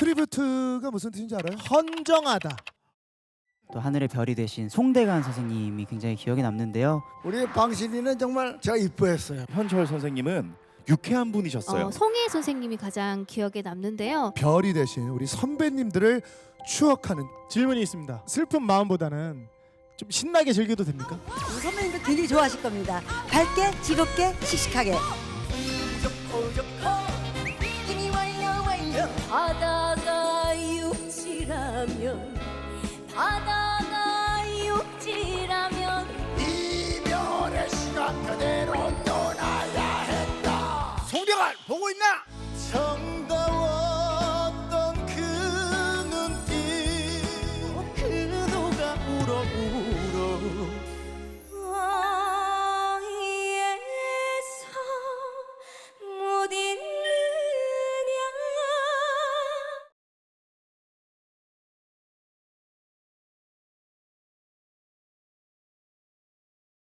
트리뷰트가 무슨 뜻인지 알아요? 헌정하다. 또 하늘의 별이 되신 송대관 선생님이 굉장히 기억에 남는데요. 우리 방신이는 정말 제가 이뻐했어요. 현철 선생님은 유쾌한 분이셨어요. 어, 송혜 선생님이 가장 기억에 남는데요. 별이 되신 우리 선배님들을 추억하는 질문이 있습니다. 슬픈 마음보다는 좀 신나게 즐겨도 됩니까? 우리 선배님들 굉장히 좋아하실 겁니다. 밝게, 즐겁게, 씩씩하게. 바다 육지라면 바다가 육지라면 이별의 시간 그대로 떠나야 했다 송병아 보고 있나? 정다웠던 그 눈빛 그도가 울어오